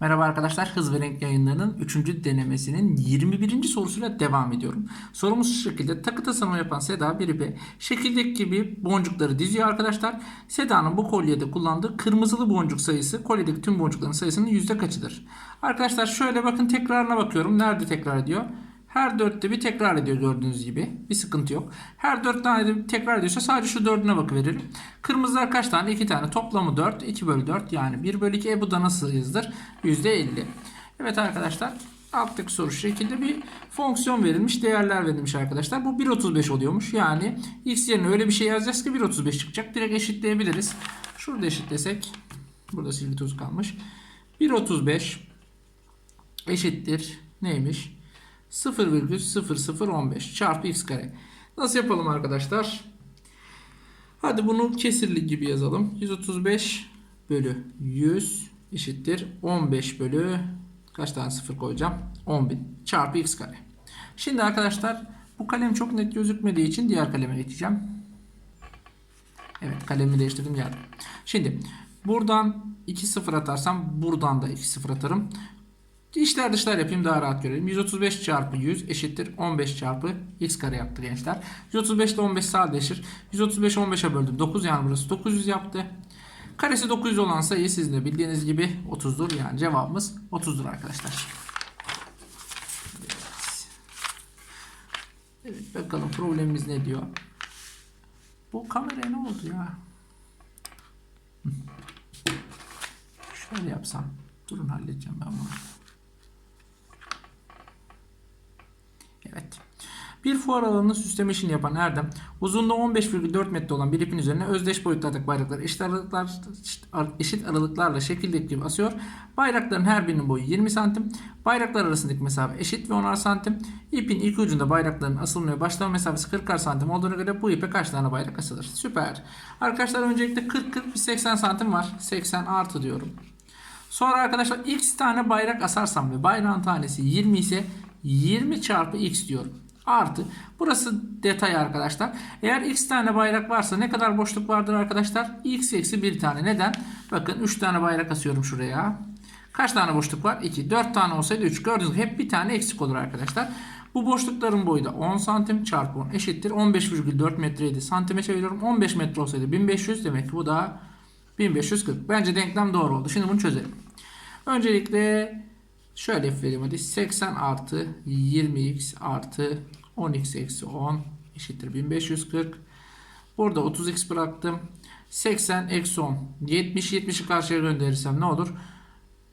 Merhaba arkadaşlar, Hız ve Renk yayınlarının 3. denemesinin 21. sorusuyla devam ediyorum. Sorumuz şu şekilde, takı tasarımı yapan Seda Biribe şekildeki gibi boncukları diziyor arkadaşlar. Seda'nın bu kolyede kullandığı kırmızılı boncuk sayısı kolyedeki tüm boncukların sayısının yüzde kaçıdır? Arkadaşlar şöyle bakın tekrarına bakıyorum. Nerede tekrar ediyor? Her dörtte bir tekrar ediyor gördüğünüz gibi. Bir sıkıntı yok. Her dört tane de tekrar ediyorsa sadece şu dördüne bakıveririm. Kırmızılar kaç tane? 2 tane. Toplamı 4. 2 bölü 4 yani 1 bölü 2. E bu da nasıl yazılır? %50. Evet arkadaşlar. Alttaki soru şu şekilde bir fonksiyon verilmiş. Değerler verilmiş arkadaşlar. Bu 1.35 oluyormuş. Yani x yerine öyle bir şey yazacağız ki 1.35 çıkacak. Direkt eşitleyebiliriz. Şurada eşitlesek. Burada silgi tozu kalmış. 1.35 eşittir. Neymiş? 0,0015 çarpı x kare. Nasıl yapalım arkadaşlar? Hadi bunu kesirli gibi yazalım. 135 bölü 100 eşittir 15 bölü kaç tane sıfır koyacağım? 10.000 çarpı x kare. Şimdi arkadaşlar bu kalem çok net gözükmediği için diğer kaleme geçeceğim. Evet kalemi değiştirdim geldim. Şimdi buradan 2 sıfır atarsam buradan da 2 sıfır atarım. İşler dışlar yapayım daha rahat görelim. 135 çarpı 100 eşittir 15 çarpı x kare yaptı gençler. 135 ile 15 sadeleşir. 135 15'e böldüm. 9 yani burası 900 yaptı. Karesi 900 olan sayı sizin de bildiğiniz gibi 30'dur. Yani cevabımız 30'dur arkadaşlar. Evet. bakalım problemimiz ne diyor. Bu kameraya ne oldu ya? Şöyle yapsam. Durun halledeceğim ben bunu. Evet. Bir fuar alanının süsleme işini yapan Erdem, uzunluğu 15,4 metre olan bir ipin üzerine özdeş boyutlardaki bayrakları eşit, aralıklar, eşit aralıklarla şekildeki gibi asıyor. Bayrakların her birinin boyu 20 santim. Bayraklar arasındaki mesafe eşit ve 10'ar santim. İpin ilk ucunda bayrakların asılmaya başlama mesafesi 40'ar santim olduğuna göre bu ipe kaç tane bayrak asılır? Süper. Arkadaşlar öncelikle 40 40 bir 80 santim var. 80 artı diyorum. Sonra arkadaşlar x tane bayrak asarsam ve bayrağın tanesi 20 ise 20 çarpı x diyorum. Artı. Burası detay arkadaşlar. Eğer x tane bayrak varsa ne kadar boşluk vardır arkadaşlar? x eksi 1 tane. Neden? Bakın 3 tane bayrak asıyorum şuraya. Kaç tane boşluk var? 2. 4 tane olsaydı 3. Gördüğünüz gibi hep bir tane eksik olur arkadaşlar. Bu boşlukların boyu da 10 santim çarpı 10 eşittir. 15,4 metreydi. Santime çeviriyorum. 15 metre olsaydı 1500 demek ki bu da 1540. Bence denklem doğru oldu. Şimdi bunu çözelim. Öncelikle şöyle yapayım hadi. 80 artı 20x artı 10x eksi 10 eşittir 1540. Burada 30x bıraktım. 80 eksi 10. 70 70'i karşıya gönderirsem ne olur?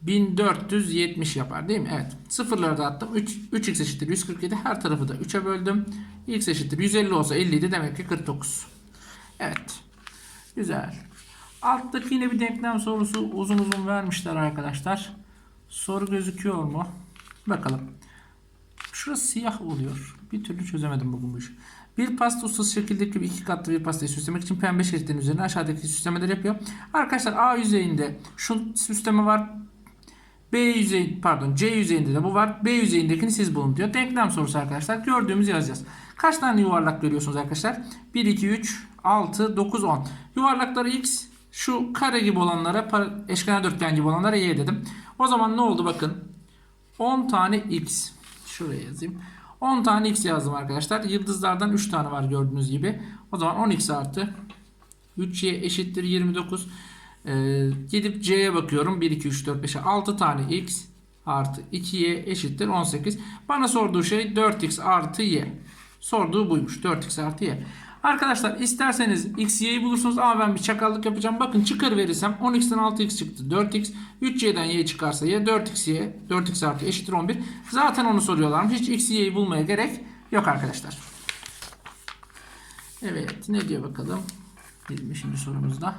1470 yapar değil mi? Evet. Sıfırları da attım. 3, 3x eşittir 147. Her tarafı da 3'e böldüm. x eşittir 150 olsa 50 idi. Demek ki 49. Evet. Güzel. Alttaki yine bir denklem sorusu uzun uzun vermişler arkadaşlar. Soru gözüküyor mu? Bakalım. Şurası siyah oluyor. Bir türlü çözemedim bugün bu işi. Bir pasta ustası şekildeki gibi iki katlı bir pastayı süslemek için pembe şeritlerin üzerine aşağıdaki süslemeleri yapıyor. Arkadaşlar A yüzeyinde şu süsleme var. B yüzeyi pardon C yüzeyinde de bu var. B yüzeyindekini siz bulun diyor. Denklem sorusu arkadaşlar. Gördüğümüzü yazacağız. Kaç tane yuvarlak görüyorsunuz arkadaşlar? 1, 2, 3, 6, 9, 10. Yuvarlakları x, şu kare gibi olanlara eşkenar dörtgen gibi olanlara y dedim. O zaman ne oldu bakın. 10 tane x. Şuraya yazayım. 10 tane x yazdım arkadaşlar. Yıldızlardan 3 tane var gördüğünüz gibi. O zaman 10x artı 3y eşittir 29. Ee, gidip c'ye bakıyorum. 1, 2, 3, 4, 5, 6 tane x artı 2y eşittir 18. Bana sorduğu şey 4x artı y. Sorduğu buymuş. 4x artı y. Arkadaşlar isterseniz x, y'yi bulursunuz ama ben bir çakallık yapacağım. Bakın çıkar verirsem 10x'ten 6x çıktı. 4x. 3y'den y çıkarsa y 4x y. 4x artı eşittir 11. Zaten onu soruyorlarmış. Hiç x, y'yi bulmaya gerek yok arkadaşlar. Evet ne diyor bakalım. 25. sorumuzda.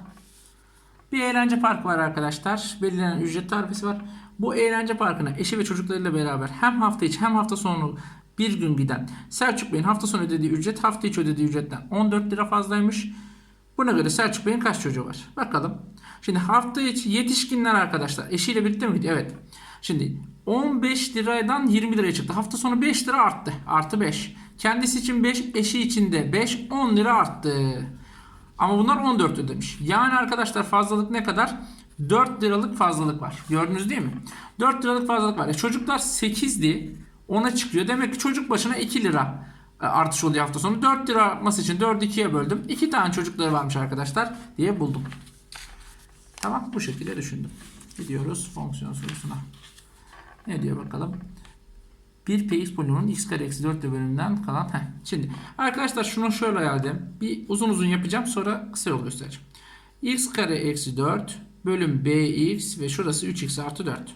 Bir eğlence parkı var arkadaşlar. Belirlenen ücret tarifesi var. Bu eğlence parkına eşi ve çocuklarıyla beraber hem hafta içi hem hafta sonu bir gün giden Selçuk Bey'in hafta sonu ödediği ücret hafta içi ödediği ücretten 14 lira fazlaymış. Buna göre Selçuk Bey'in kaç çocuğu var? Bakalım. Şimdi hafta içi yetişkinler arkadaşlar eşiyle birlikte mi gidiyor? Evet. Şimdi 15 liradan 20 liraya çıktı. Hafta sonu 5 lira arttı. Artı 5. Kendisi için 5, eşi için de 5, 10 lira arttı. Ama bunlar 14 ödemiş. Yani arkadaşlar fazlalık ne kadar? 4 liralık fazlalık var. Gördünüz değil mi? 4 liralık fazlalık var. E çocuklar 8'di. 10'a çıkıyor. Demek ki çocuk başına 2 lira e, artış oluyor hafta sonu. 4 lira artması için 4'ü 2'ye böldüm. 2 tane çocukları varmış arkadaşlar diye buldum. Tamam bu şekilde düşündüm. Gidiyoruz fonksiyon sorusuna. Ne diyor bakalım? 1 px polinomунun x kare eksi 4 bölümünden kalan. Heh. Şimdi arkadaşlar şunu şöyle geldim. Bir uzun uzun yapacağım sonra kısa yol göstereceğim. x kare eksi 4 bölüm bx ve şurası 3x artı 4.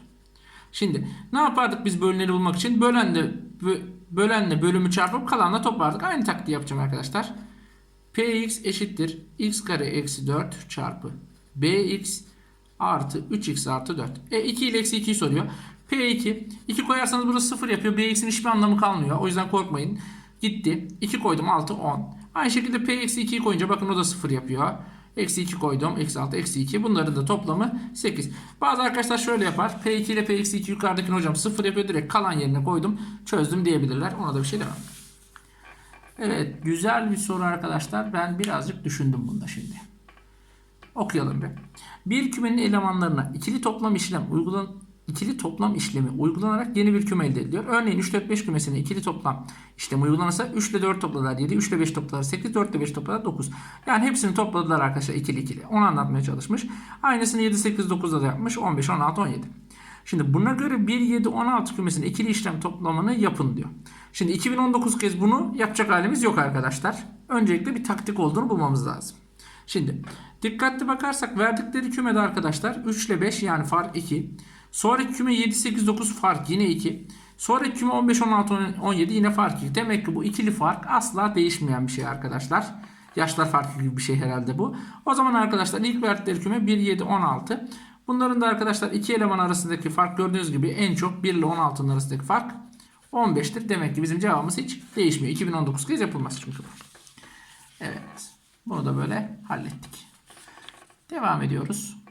Şimdi ne yapardık biz bölümleri bulmak için? Bölenle, bö- bölenle bölümü çarpıp kalanla toplardık. Aynı taktiği yapacağım arkadaşlar. px eşittir x kare eksi 4 çarpı bx artı 3x artı 4. E 2 ile eksi 2'yi soruyor. P2 2 koyarsanız burası 0 yapıyor. Bx'in hiçbir anlamı kalmıyor. O yüzden korkmayın. Gitti. 2 koydum 6 10. Aynı şekilde P eksi 2'yi koyunca bakın o da 0 yapıyor. Eksi 2 koydum. Eksi 6 eksi 2. Bunların da toplamı 8. Bazı arkadaşlar şöyle yapar. P2 ile P eksi 2 yukarıdakini hocam 0 yapıyor. Direkt kalan yerine koydum. Çözdüm diyebilirler. Ona da bir şey demem. Evet. Güzel bir soru arkadaşlar. Ben birazcık düşündüm bunda şimdi. Okuyalım bir. Bir kümenin elemanlarına ikili toplam işlem uygulan ikili toplam işlemi uygulanarak yeni bir küme elde ediliyor. Örneğin 3 4 5 kümesine ikili toplam işlem uygulanırsa 3 ile 4 topladılar 7, 3 ile 5 topladılar 8, 4 ile 5 topladılar 9. Yani hepsini topladılar arkadaşlar ikili ikili. Onu anlatmaya çalışmış. Aynısını 7, 8, 9'da da yapmış. 15, 16, 17. Şimdi buna göre 1, 7, 16 kümesinin ikili işlem toplamını yapın diyor. Şimdi 2019 kez bunu yapacak halimiz yok arkadaşlar. Öncelikle bir taktik olduğunu bulmamız lazım. Şimdi dikkatli bakarsak verdikleri kümede arkadaşlar 3 ile 5 yani fark 2. Sonraki küme 7, 8, 9 fark yine 2. Sonraki küme 15, 16, 17 yine fark 2. Demek ki bu ikili fark asla değişmeyen bir şey arkadaşlar. Yaşlar farkı gibi bir şey herhalde bu. O zaman arkadaşlar ilk verdikleri küme 1, 7, 16. Bunların da arkadaşlar iki eleman arasındaki fark gördüğünüz gibi en çok 1 ile 16'nın arasındaki fark 15'tir. Demek ki bizim cevabımız hiç değişmiyor. 2019 kez yapılmaz çünkü bu. Evet. Bunu da böyle hallettik. Devam ediyoruz.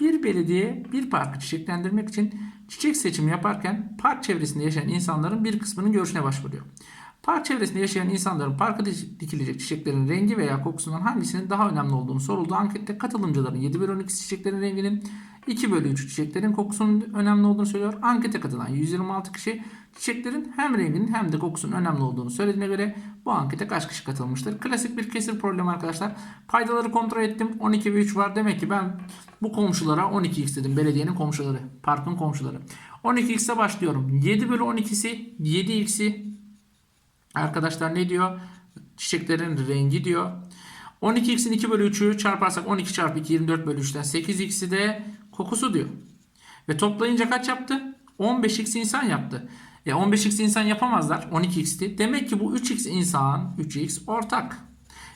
Bir belediye bir parkı çiçeklendirmek için çiçek seçimi yaparken park çevresinde yaşayan insanların bir kısmının görüşüne başvuruyor. Park çevresinde yaşayan insanların parka dikilecek çiçeklerin rengi veya kokusundan hangisinin daha önemli olduğunu sorulduğu ankette katılımcıların 7 bölü 12 çiçeklerin renginin 2 bölü 3 çiçeklerin kokusunun önemli olduğunu söylüyor. Ankete katılan 126 kişi çiçeklerin hem renginin hem de kokusunun önemli olduğunu söylediğine göre bu ankete kaç kişi katılmıştır? Klasik bir kesir problemi arkadaşlar. Paydaları kontrol ettim. 12 ve 3 var. Demek ki ben bu komşulara 12x dedim. Belediyenin komşuları. Parkın komşuları. 12x'e başlıyorum. 7 bölü 12'si 7x'i Arkadaşlar ne diyor? Çiçeklerin rengi diyor. 12x'in 2 bölü 3'ü çarparsak 12 çarpı 2 24 bölü 3'ten 8x'i de kokusu diyor. Ve toplayınca kaç yaptı? 15x insan yaptı. E 15x insan yapamazlar. 12x'ti. Demek ki bu 3x insan 3x ortak.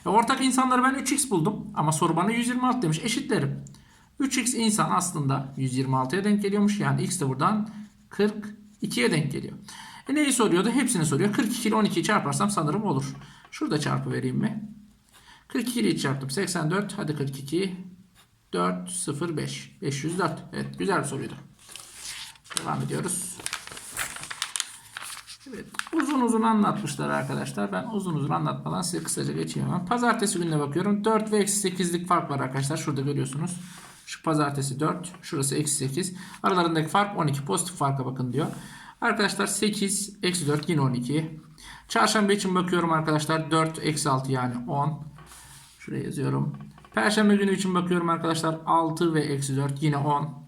E ortak insanları ben 3x buldum. Ama soru bana 126 demiş. Eşitlerim. 3x insan aslında 126'ya denk geliyormuş. Yani x de buradan 42'ye denk geliyor. E neyi soruyordu? Hepsini soruyor. 42 ile 12'yi çarparsam sanırım olur. Şurada çarpı vereyim mi? 42 ile çarptım. 84. Hadi 42. 4, 0, 5. 504. Evet güzel bir soruydu. Devam ediyoruz. Evet, uzun uzun anlatmışlar arkadaşlar. Ben uzun uzun anlatmadan size kısaca geçeyim hemen. Pazartesi gününe bakıyorum. 4 ve eksi 8'lik fark var arkadaşlar. Şurada görüyorsunuz. Şu pazartesi 4. Şurası eksi 8. Aralarındaki fark 12. Pozitif farka bakın diyor. Arkadaşlar 8 eksi 4 yine 12. Çarşamba için bakıyorum arkadaşlar 4 eksi 6 yani 10. Şuraya yazıyorum. Perşembe günü için bakıyorum arkadaşlar 6 ve eksi 4 yine 10.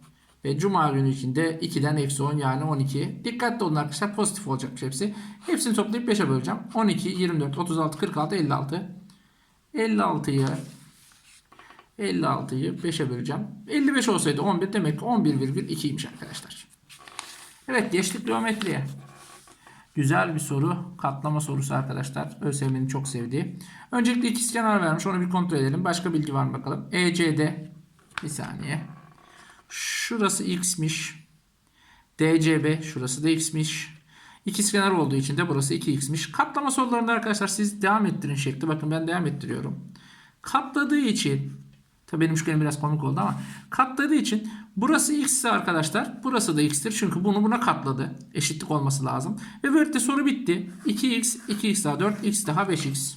Ve cuma günü için de 2'den eksi 10 yani 12. Dikkatli olun arkadaşlar pozitif olacakmış hepsi. Hepsini toplayıp 5'e böleceğim. 12, 24, 36, 46, 56. 56'yı 56'yı 5'e böleceğim. 55 olsaydı 11 demek ki 11,2'ymiş arkadaşlar. Evet geçtik geometriye. Güzel bir soru. Katlama sorusu arkadaşlar. ÖSYM'nin çok sevdiği. Öncelikle ikizkenar vermiş. Onu bir kontrol edelim. Başka bilgi var mı bakalım. ECD. Bir saniye. Şurası x'miş. DCB. Şurası da x'miş. İkizkenar olduğu için de burası 2x'miş. Katlama sorularında arkadaşlar siz devam ettirin şekli. Bakın ben devam ettiriyorum. Katladığı için Tabii benim üçgenim biraz komik oldu ama katladığı için burası x ise arkadaşlar burası da x'tir. Çünkü bunu buna katladı. Eşitlik olması lazım. Ve böylelikle soru bitti. 2x, 2x daha 4, x daha 5x.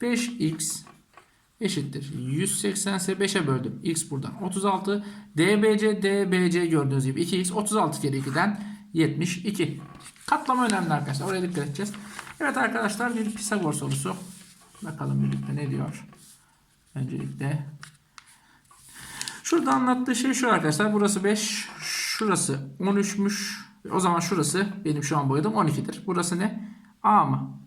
5x eşittir. 180 ise 5'e böldüm. X buradan 36. DBC DBC gördüğünüz gibi 2x 36 kere 2'den 72. Katlama önemli arkadaşlar. Oraya dikkat edeceğiz. Evet arkadaşlar bir Pisagor sorusu. Bakalım birlikte ne diyor. Öncelikle Şurada anlattığı şey şu arkadaşlar. Burası 5. Şurası 13'müş. O zaman şurası benim şu an boyadığım 12'dir. Burası ne? A mı?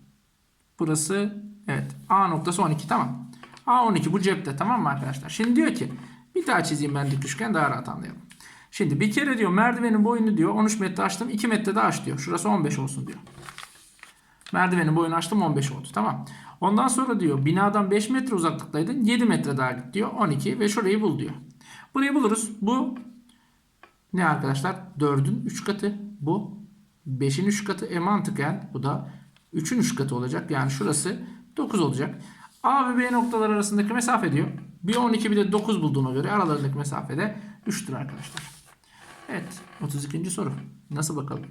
Burası evet. A noktası 12 tamam. A 12 bu cepte tamam mı arkadaşlar? Şimdi diyor ki bir daha çizeyim ben dik üçgen daha rahat anlayalım. Şimdi bir kere diyor merdivenin boyunu diyor 13 metre açtım 2 metre daha aç diyor. Şurası 15 olsun diyor. Merdivenin boyunu açtım 15 oldu tamam. Ondan sonra diyor binadan 5 metre uzaklıktaydın 7 metre daha git diyor 12 ve şurayı bul diyor. Burayı buluruz. Bu ne arkadaşlar? 4'ün 3 katı. Bu 5'in 3 katı. E mantıken bu da 3'ün 3 katı olacak. Yani şurası 9 olacak. A ve B noktalar arasındaki mesafe diyor. Bir 12 bir de 9 bulduğuma göre aralarındaki mesafe de 3'tür arkadaşlar. Evet 32. soru. Nasıl bakalım?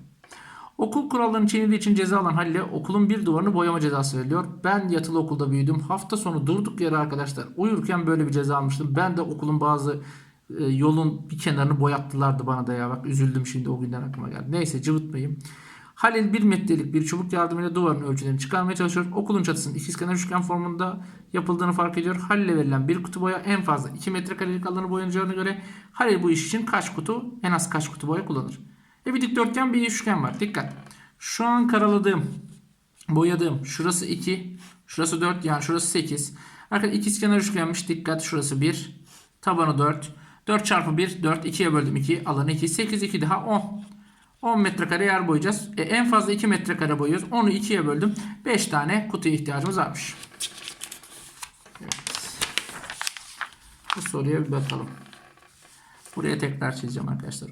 Okul kurallarını çiğnediği için ceza alan Halil'e okulun bir duvarını boyama cezası veriliyor. Ben yatılı okulda büyüdüm. Hafta sonu durduk yere arkadaşlar uyurken böyle bir ceza almıştım. Ben de okulun bazı e, yolun bir kenarını boyattılardı bana da ya. Bak üzüldüm şimdi o günden aklıma geldi. Neyse cıvıtmayayım. Halil bir metrelik bir çubuk yardımıyla duvarın ölçülerini çıkarmaya çalışıyor. Okulun çatısının ikizkenar üçgen formunda yapıldığını fark ediyor. Halil'e verilen bir kutu boya en fazla 2 metrekarelik alanı boyanacağına göre Halil bu iş için kaç kutu en az kaç kutu boya kullanır? E bir dikdörtgen bir üçgen var. Dikkat. Şu an karaladığım, boyadığım şurası 2, şurası 4 yani şurası 8. Arkadaşlar ikizkenar üçgenmiş. Dikkat şurası 1, tabanı 4. 4 çarpı 1 4 2'ye böldüm 2 alanı 2 8 2 daha 10. 10 metrekare yer boyayacağız. E, en fazla 2 metrekare boyuyoruz. Onu 2'ye böldüm. 5 tane kutuya ihtiyacımız varmış. Evet. Bu soruya bir bakalım. Buraya tekrar çizeceğim arkadaşlar.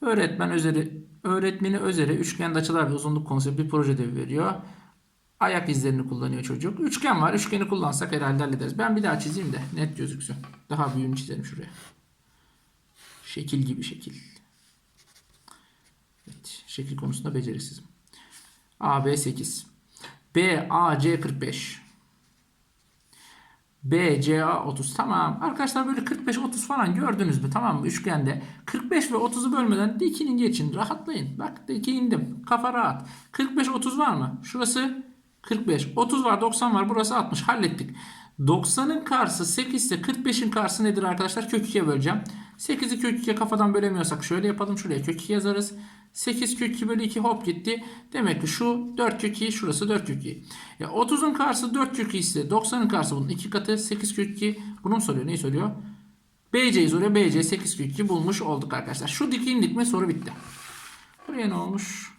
Öğretmen özeri, öğretmeni özeri üçgende açılar ve uzunluk konseptli bir proje ödevi veriyor. Ayak izlerini kullanıyor çocuk. Üçgen var. Üçgeni kullansak herhalde hallederiz. Ben bir daha çizeyim de net gözüksün. Daha büyüğünü çizelim şuraya. Şekil gibi şekil. Evet, şekil konusunda beceriksizim. AB 8. BAC 45. BCA 30. Tamam. Arkadaşlar böyle 45 30 falan gördünüz mü? Tamam mı? Üçgende 45 ve 30'u bölmeden dikinin geçin. Rahatlayın. Bak diki indim. Kafa rahat. 45 30 var mı? Şurası 45. 30 var 90 var. Burası 60. Hallettik. 90'ın karşısı 8 ise 45'in karşısı nedir arkadaşlar? Kök 2'ye böleceğim. 8'i kök 2'ye kafadan bölemiyorsak şöyle yapalım. Şuraya kök 2 yazarız. 8 kök 2 bölü 2 hop gitti. Demek ki şu 4 kök 2 şurası 4 kök 2. Ya 30'un karşısı 4 kök 2 ise 90'ın karşısı bunun 2 katı 8 kök 2. Bunu mu soruyor? Neyi söylüyor? BC'yi soruyor. BC 8 kök 2 bulmuş olduk arkadaşlar. Şu dik indik mi soru bitti. Buraya ne olmuş?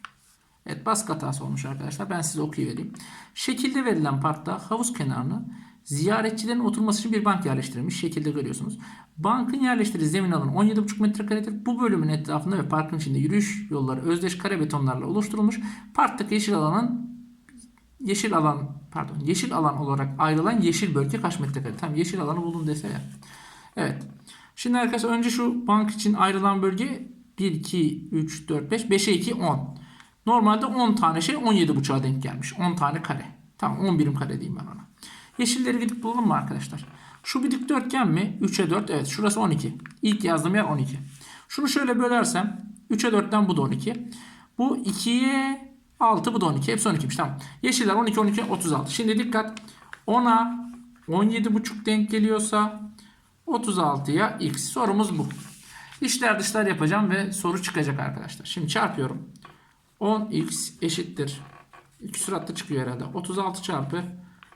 Evet baskı hatası olmuş arkadaşlar. Ben size okuyuvereyim. Şekilde verilen parkta havuz kenarını ziyaretçilerin oturması için bir bank yerleştirilmiş. Şekilde görüyorsunuz. Bankın yerleştirdiği zemin alanı 17,5 metrekaredir. Bu bölümün etrafında ve parkın içinde yürüyüş yolları özdeş kare betonlarla oluşturulmuş. Parktaki yeşil alanın yeşil alan pardon yeşil alan olarak ayrılan yeşil bölge kaç metrekare? Tam yeşil alanı buldum dese ya. Evet. Şimdi arkadaşlar önce şu bank için ayrılan bölge 1, 2, 3, 4, 5, 5'e 2, 10. Normalde 10 tane şey 17,5'a denk gelmiş. 10 tane kare. Tamam 10 birim kare diyeyim ben ona. Yeşilleri gidip bulalım mı arkadaşlar? Şu bir dikdörtgen mi? 3'e 4. Evet şurası 12. İlk yazdığım yer 12. Şunu şöyle bölersem 3'e 4'ten bu da 12. Bu 2'ye 6 bu da 12. Hepsi 12'miş tamam. Yeşiller 12 12 36. Şimdi dikkat. 10'a 17,5 denk geliyorsa 36'ya x. Sorumuz bu. İşler dışlar yapacağım ve soru çıkacak arkadaşlar. Şimdi çarpıyorum. 10x eşittir. Küsuratlı çıkıyor herhalde. 36 çarpı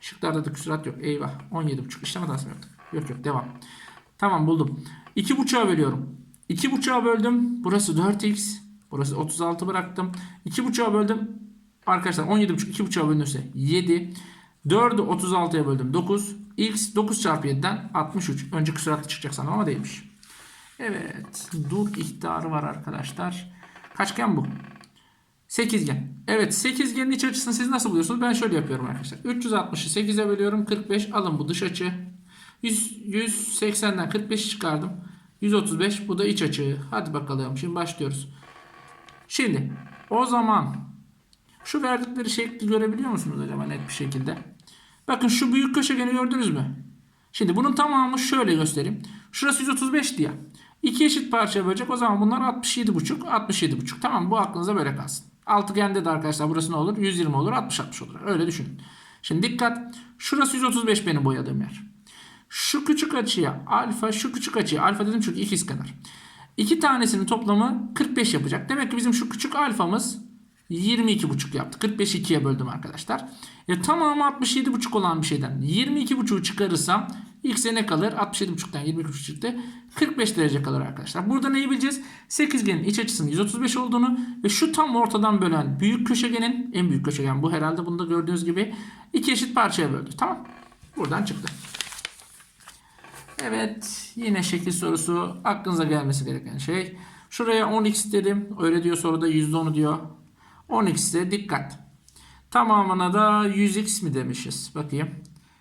Şıklarda da küsurat yok. Eyvah. 17,5 işlem hatası yaptık? Yok yok devam. Tamam buldum. 2,5'a bölüyorum. 2,5'a böldüm. Burası 4x. Burası 36 bıraktım. 2,5'a böldüm. Arkadaşlar 17,5 2,5'a bölünürse 7. 4'ü 36'ya böldüm 9. X 9 çarpı 7'den 63. Önce küsuratlı çıkacak sanırım ama değilmiş. Evet. Dur ihtarı var arkadaşlar. Kaçgen bu? Sekizgen. Evet sekizgenin iç açısını siz nasıl buluyorsunuz? Ben şöyle yapıyorum arkadaşlar. 360'ı 8'e bölüyorum. 45 alın bu dış açı. 100, 180'den 45 çıkardım. 135 bu da iç açı. Hadi bakalım şimdi başlıyoruz. Şimdi o zaman şu verdikleri şekli görebiliyor musunuz acaba net bir şekilde? Bakın şu büyük köşegeni gördünüz mü? Şimdi bunun tamamı şöyle göstereyim. Şurası 135 diye. İki eşit parçaya bölecek. O zaman bunlar 67,5. 67,5. Tamam bu aklınıza böyle kalsın. Altıgende de arkadaşlar burası ne olur? 120 olur. 60 60 olur. Öyle düşünün. Şimdi dikkat. Şurası 135 benim boyadığım yer. Şu küçük açıya alfa, şu küçük açıya alfa dedim çünkü ikiz kenar. İki tanesinin toplamı 45 yapacak. Demek ki bizim şu küçük alfamız 22,5 yaptı. 45'i 2'ye böldüm arkadaşlar. E, tamamı 67,5 olan bir şeyden 22,5'u çıkarırsam x'e ne kalır? 67,5'tan 22,5 çıktı. 45 derece kalır arkadaşlar. Burada neyi bileceğiz? Sekizgenin iç açısının 135 olduğunu ve şu tam ortadan bölen büyük köşegenin en büyük köşegen bu herhalde bunda gördüğünüz gibi iki eşit parçaya böldü. Tamam. Buradan çıktı. Evet yine şekil sorusu aklınıza gelmesi gereken şey. Şuraya 10x dedim. Öyle diyor soruda %10'u diyor. 10x'e dikkat. Tamamına da 100x mi demişiz? Bakayım.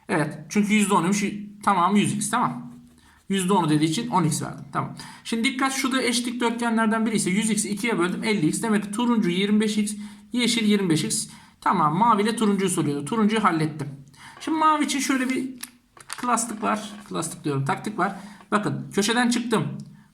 Evet çünkü %10'uymuş. Tamamı 100x tamam. %10'u dediği için 10x verdim. Tamam. Şimdi dikkat şurada eş dikdörtgenlerden biri ise 100x'i 2'ye böldüm 50x. Demek ki turuncu 25x, yeşil 25x. Tamam mavi ile turuncuyu soruyordu. Turuncuyu hallettim. Şimdi mavi için şöyle bir klaslık var. Klaslık diyorum taktik var. Bakın köşeden çıktım.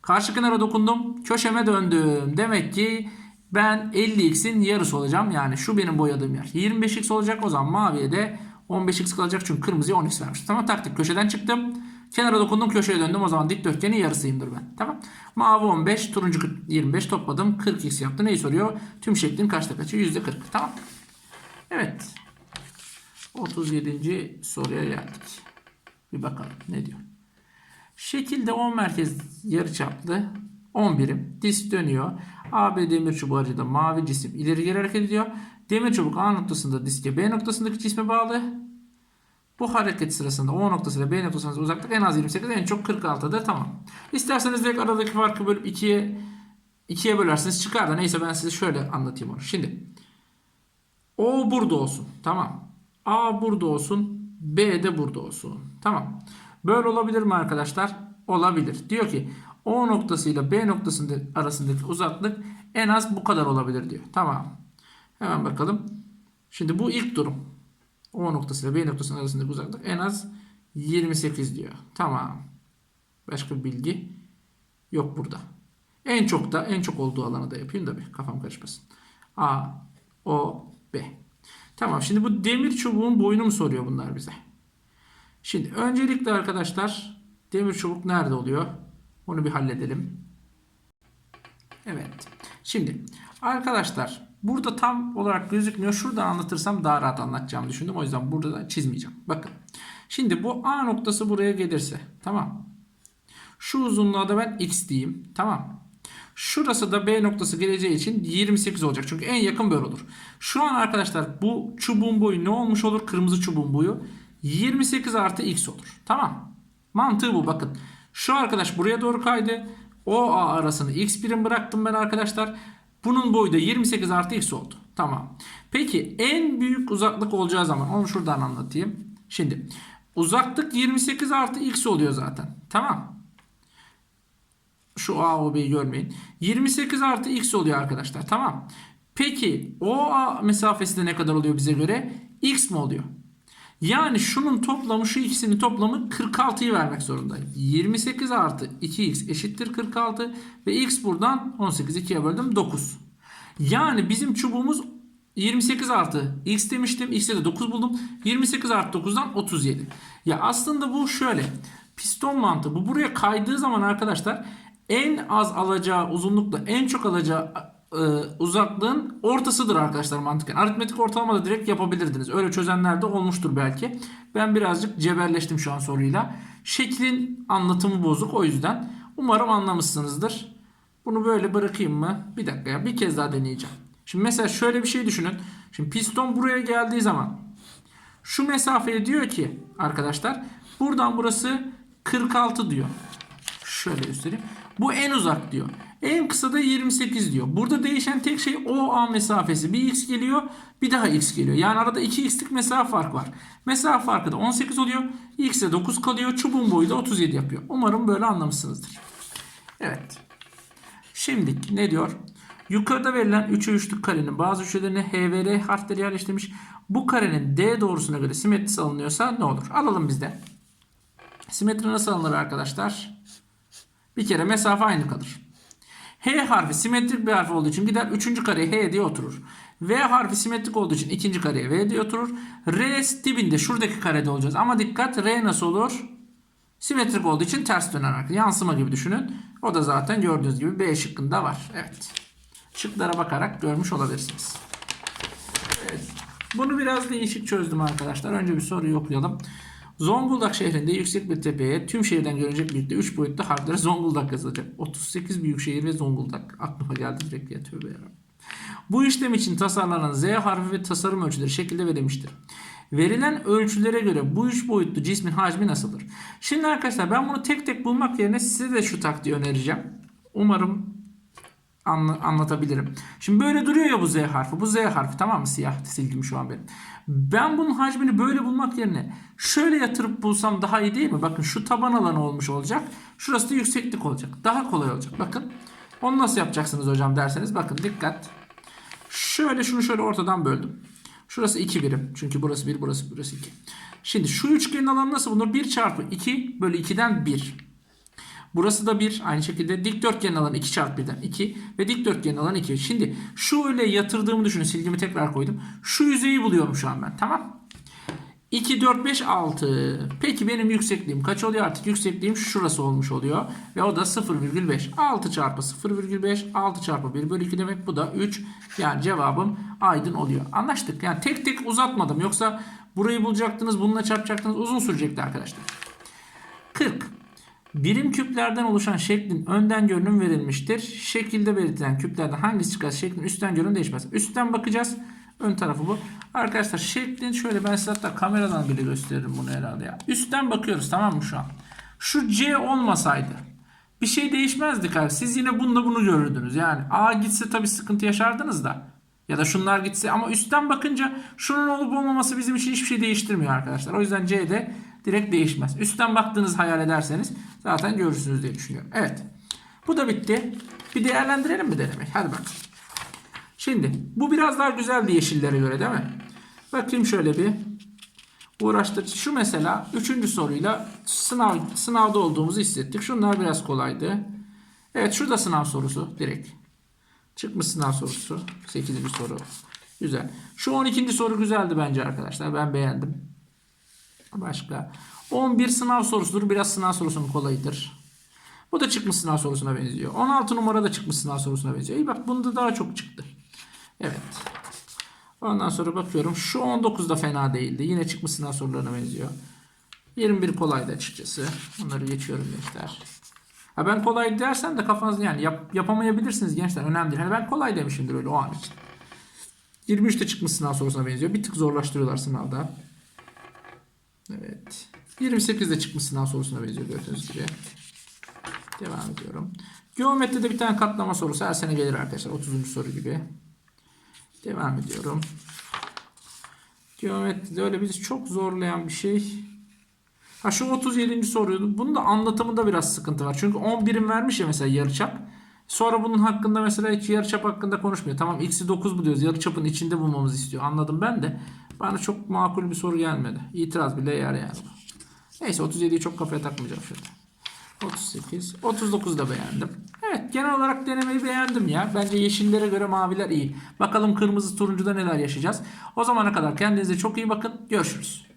Karşı kenara dokundum. Köşeme döndüm. Demek ki ben 50x'in yarısı olacağım. Yani şu benim boyadığım yer. 25x olacak. O zaman maviye de 15x kalacak. Çünkü kırmızıya 10x vermiş. Tamam taktik. Köşeden çıktım. Kenara dokundum. Köşeye döndüm. O zaman dikdörtgenin yarısıyımdır ben. Tamam. Mavi 15. Turuncu 25 topladım. 40x yaptı. Neyi soruyor? Tüm şeklin kaçta kaçı? %40. Tamam. Evet. 37. soruya geldik. Bir bakalım ne diyor. Şekilde 10 merkez yarıçaplı 10 birim disk dönüyor. AB demir çubuğu aracında mavi cisim ileri geri hareket ediyor. Demir çubuk A noktasında diske B noktasındaki cisme bağlı. Bu hareket sırasında O noktasıyla B noktasına uzaklık en az 28 en çok 46'dır. Tamam. İsterseniz direkt aradaki farkı bölüp 2'ye 2'ye bölersiniz çıkar da neyse ben size şöyle anlatayım onu. Şimdi O burada olsun. Tamam. A burada olsun. B de burada olsun. Tamam. Böyle olabilir mi arkadaşlar? Olabilir. Diyor ki O noktasıyla B noktasında arasındaki uzaklık en az bu kadar olabilir diyor. Tamam. Hemen bakalım. Şimdi bu ilk durum. O noktasıyla B noktasının arasındaki uzaklık en az 28 diyor. Tamam. Başka bir bilgi yok burada. En çok da en çok olduğu alana da yapayım da bir kafam karışmasın. A, O, B. Tamam şimdi bu demir çubuğun boyunu mu soruyor bunlar bize? Şimdi öncelikle arkadaşlar demir çubuk nerede oluyor? Onu bir halledelim. Evet. Şimdi arkadaşlar burada tam olarak gözükmüyor. Şuradan anlatırsam daha rahat anlatacağımı düşündüm. O yüzden burada da çizmeyeceğim. Bakın. Şimdi bu A noktası buraya gelirse tamam. Şu uzunluğa da ben x diyeyim. Tamam. Şurası da B noktası geleceği için 28 olacak. Çünkü en yakın böyle olur. Şu an arkadaşlar bu çubuğun boyu ne olmuş olur? Kırmızı çubuğun boyu 28 artı x olur. Tamam. Mantığı bu bakın. Şu arkadaş buraya doğru kaydı. O A arasını x birim bıraktım ben arkadaşlar. Bunun boyu da 28 artı x oldu. Tamam. Peki en büyük uzaklık olacağı zaman onu şuradan anlatayım. Şimdi uzaklık 28 artı x oluyor zaten. Tamam. Şu A o B'yi görmeyin. 28 artı x oluyor arkadaşlar. Tamam. Peki o A mesafesi de ne kadar oluyor bize göre? X mi oluyor? Yani şunun toplamı şu ikisinin toplamı 46'yı vermek zorunda. 28 artı 2x eşittir 46 ve x buradan 18 2'ye böldüm 9. Yani bizim çubuğumuz 28 artı x demiştim. X'e de 9 buldum. 28 artı 9'dan 37. Ya aslında bu şöyle. Piston mantığı. Bu buraya kaydığı zaman arkadaşlar en az alacağı uzunlukla en çok alacağı e, uzaklığın ortasıdır arkadaşlar mantıken. Aritmetik ortalamada direkt yapabilirdiniz. Öyle çözenler de olmuştur belki. Ben birazcık cebelleştim şu an soruyla. Şeklin anlatımı bozuk o yüzden. Umarım anlamışsınızdır. Bunu böyle bırakayım mı? Bir dakika ya bir kez daha deneyeceğim. Şimdi mesela şöyle bir şey düşünün. Şimdi piston buraya geldiği zaman şu mesafeye diyor ki arkadaşlar buradan burası 46 diyor. Şöyle göstereyim. Bu en uzak diyor. En kısa da 28 diyor. Burada değişen tek şey OA mesafesi. Bir x geliyor bir daha x geliyor. Yani arada 2x'lik mesafe fark var. Mesafe farkı da 18 oluyor. x'e 9 kalıyor. Çubuğun boyu da 37 yapıyor. Umarım böyle anlamışsınızdır. Evet. Şimdi ne diyor? Yukarıda verilen 3'e 3'lük karenin bazı köşelerine H ve R harfleri yerleştirmiş. Bu karenin D doğrusuna göre simetrisi alınıyorsa ne olur? Alalım biz de. Simetri nasıl alınır arkadaşlar? Bir kere mesafe aynı kalır. H harfi simetrik bir harf olduğu için gider 3. kareye H diye oturur. V harfi simetrik olduğu için ikinci kareye V diye oturur. R dibinde şuradaki karede olacağız. Ama dikkat R nasıl olur? Simetrik olduğu için ters döner. Yansıma gibi düşünün. O da zaten gördüğünüz gibi B şıkkında var. Evet. Şıklara bakarak görmüş olabilirsiniz. Evet. Bunu biraz değişik çözdüm arkadaşlar. Önce bir soruyu okuyalım. Zonguldak şehrinde yüksek bir tepeye tüm şehirden görünecek birlikte 3 boyutlu harfleri Zonguldak yazılacak. 38 büyük şehir ve Zonguldak. Aklıma geldi direkt ya tövbe yarabbim. Bu işlem için tasarlanan Z harfi ve tasarım ölçüleri şekilde verilmiştir. Verilen ölçülere göre bu üç boyutlu cismin hacmi nasıldır? Şimdi arkadaşlar ben bunu tek tek bulmak yerine size de şu taktiği önereceğim. Umarım anla- anlatabilirim. Şimdi böyle duruyor ya bu Z harfi. Bu Z harfi tamam mı? Siyah sildim şu an benim. Ben bunun hacmini böyle bulmak yerine şöyle yatırıp bulsam daha iyi değil mi? Bakın şu taban alanı olmuş olacak. Şurası da yükseklik olacak. Daha kolay olacak. Bakın. Onu nasıl yapacaksınız hocam derseniz. Bakın dikkat. Şöyle şunu şöyle ortadan böldüm. Şurası 2 birim. Çünkü burası 1, burası burası 2. Şimdi şu üçgenin alanı nasıl bulunur? 1 çarpı 2 bölü 2'den 1. Burası da 1. Aynı şekilde dikdörtgenin alanı 2 çarpı 1'den 2 ve dikdörtgenin alanı 2. Şimdi şu öyle yatırdığımı düşünün. Silgimi tekrar koydum. Şu yüzeyi buluyorum şu an ben. Tamam. 2, 4, 5, 6. Peki benim yüksekliğim kaç oluyor? Artık yüksekliğim şurası olmuş oluyor. Ve o da 0,5. 6 çarpı 0,5. 6 çarpı 1 bölü 2 demek. Bu da 3. Yani cevabım aydın oluyor. Anlaştık. Yani tek tek uzatmadım. Yoksa burayı bulacaktınız. Bununla çarpacaktınız. Uzun sürecekti arkadaşlar. 40. Birim küplerden oluşan şeklin önden görünüm verilmiştir. Şekilde belirtilen küplerden hangisi çıkarsa şeklin üstten görünüm değişmez. Üstten bakacağız. Ön tarafı bu. Arkadaşlar şeklin şöyle ben size hatta kameradan bile gösteririm bunu herhalde ya. Üstten bakıyoruz tamam mı şu an? Şu C olmasaydı bir şey değişmezdi abi. Siz yine bunda bunu görürdünüz. Yani A gitse tabii sıkıntı yaşardınız da. Ya da şunlar gitse ama üstten bakınca şunun olup olmaması bizim için hiçbir şey değiştirmiyor arkadaşlar. O yüzden C de direkt değişmez. Üstten baktığınız hayal ederseniz zaten görürsünüz diye düşünüyorum. Evet. Bu da bitti. Bir değerlendirelim mi denemek? Hadi bakalım. Şimdi bu biraz daha güzeldi yeşillere göre değil mi? Bakayım şöyle bir. Uğraştır. Şu mesela üçüncü soruyla sınav sınavda olduğumuzu hissettik. Şunlar biraz kolaydı. Evet şu da sınav sorusu direkt. Çıkmış sınav sorusu. 8. soru. Güzel. Şu 12. soru güzeldi bence arkadaşlar. Ben beğendim. Başka. 11 sınav sorusudur. Biraz sınav sorusunun kolayıdır. Bu da çıkmış sınav sorusuna benziyor. 16 numara da çıkmış sınav sorusuna benziyor. İyi bak bunda daha çok çıktı. Evet. Ondan sonra bakıyorum. Şu 19 da fena değildi. Yine çıkmış sınav sorularına benziyor. 21 kolaydı açıkçası. Bunları geçiyorum gençler. Ha ben kolay dersem de kafanız yani yap, yapamayabilirsiniz gençler. Önemli değil. Hani ben kolay demişimdir öyle o an için. 23 de çıkmış sınav sorusuna benziyor. Bir tık zorlaştırıyorlar sınavda. Evet. 28 de çıkmış sınav sorusuna benziyor gördüğünüz gibi. Devam ediyorum. Geometride bir tane katlama sorusu her sene gelir arkadaşlar. 30. soru gibi. Devam ediyorum. Geometride öyle bizi çok zorlayan bir şey. Ha şu 37. soruyu. Bunun da anlatımında biraz sıkıntı var. Çünkü 10 birim vermiş ya mesela yarıçap. Sonra bunun hakkında mesela hiç yarıçap hakkında konuşmuyor. Tamam x'i 9 buluyoruz. Yarıçapın içinde bulmamızı istiyor. Anladım ben de. Bana çok makul bir soru gelmedi. İtiraz bile yer yani. Neyse 37'yi çok kafaya takmayacağım şurada. 38. 39 da beğendim. Evet genel olarak denemeyi beğendim ya. Bence yeşillere göre maviler iyi. Bakalım kırmızı turuncuda neler yaşayacağız. O zamana kadar kendinize çok iyi bakın. Görüşürüz.